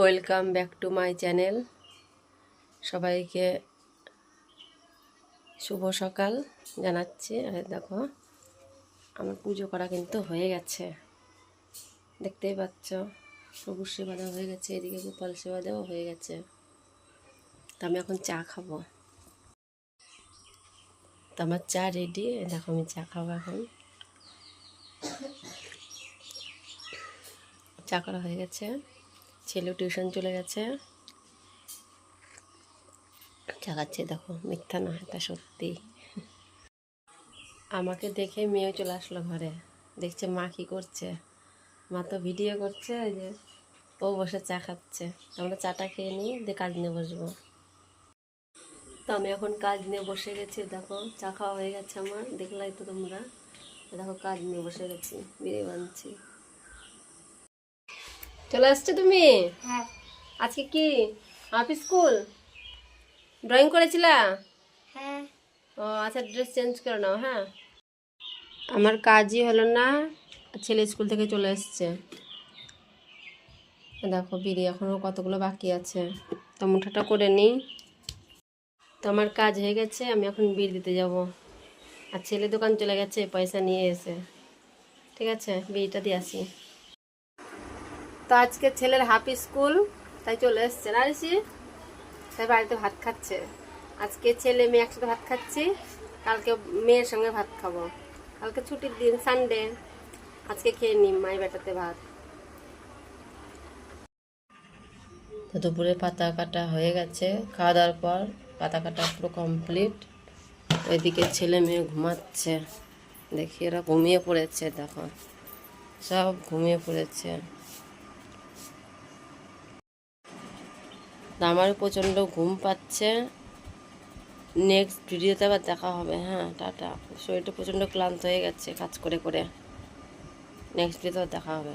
Welcome back to my channel. সবাইকে শুভ সকাল জানাচ্ছি। আর দেখো, আমার পুজো করা কিন্তু হয়ে গেছে। দেখতেই পাচ্ছ, সবুজ সেবা দেওয়া হয়ে গেছে, এদিকে গোপাল সেবা দেওয়া হয়ে গেছে। তা আমি এখন চা খাব। তো আমার চা রেডি দেখো আমি চা খাব এখন। চা করা হয়ে গেছে। ছেলেও টিউশন চলে গেছে। চাকাচ্ছে দেখো, মিথ্যা না এটা সত্যি। আমাকে দেখে মেয়েও চলে আসলো ঘরে। দেখছে মা কি করছে। মা তো ভিডিও করছে যে ও বসে চা খাচ্ছে। আমরা চাটা খেয়ে নিই, দিয়ে কাজ নিয়ে বসবো। তো আমি এখন কাজ নিয়ে বসে গেছি, দেখো, চা খাওয়া হয়ে গেছে আমার। দেখলাই তো তোমরা। দেখো, কাজ নিয়ে বসে গেছি বিড়ি বানছি চলে আসছো তুমি? হ্যাঁ। আজকে কি? হাফ স্কুল ড্রয়িং করেছিলা? হ্যাঁ। ও আচ্ছা ড্রেস চেঞ্জ করে নাও হ্যাঁ। আমার কাজই হলো না ছেলে স্কুল থেকে চলে এসছে। দেখো বিড়ি এখনও কতগুলো বাকি আছে। তো মুঠাটা করে নিই। তো আমার কাজ হয়ে গেছে আমি এখন বিড়ি দিতে যাব। আর ছেলে দোকান চলে গেছে পয়সা নিয়ে এসে। ঠিক আছে বিড়িটা দিয়ে আসি। তো আজকে ছেলের হাফ স্কুল, তাই চলে এসছে না ঋষি? তাই বাড়িতে ভাত খাচ্ছে। আজকে ছেলে মেয়ে একসাথে ভাত খাচ্ছি, কালকে মেয়ের সঙ্গে ভাত খাব। কালকে ছুটির দিন সানডে আজকে খেয়ে নিই মাই বেটাতে ভাত। তো দুপুরে পাতা কাটা হয়ে গেছে। খাওয়া দাওয়ার পর পাতা কাটা পুরো কমপ্লিট ওইদিকে ছেলে মেয়ে ঘুমাচ্ছে। দেখি এরা ঘুমিয়ে পড়েছে, দেখো। সব ঘুমিয়ে পড়েছে। তা আমারও প্রচণ্ড ঘুম পাচ্ছে। নেক্সট ভিডিওতে আবার দেখা হবে। হ্যাঁ টাটা। শরীরটা প্রচণ্ড ক্লান্ত হয়ে গেছে, কাজ করে করে। নেক্সট ভিডিওতে দেখা হবে।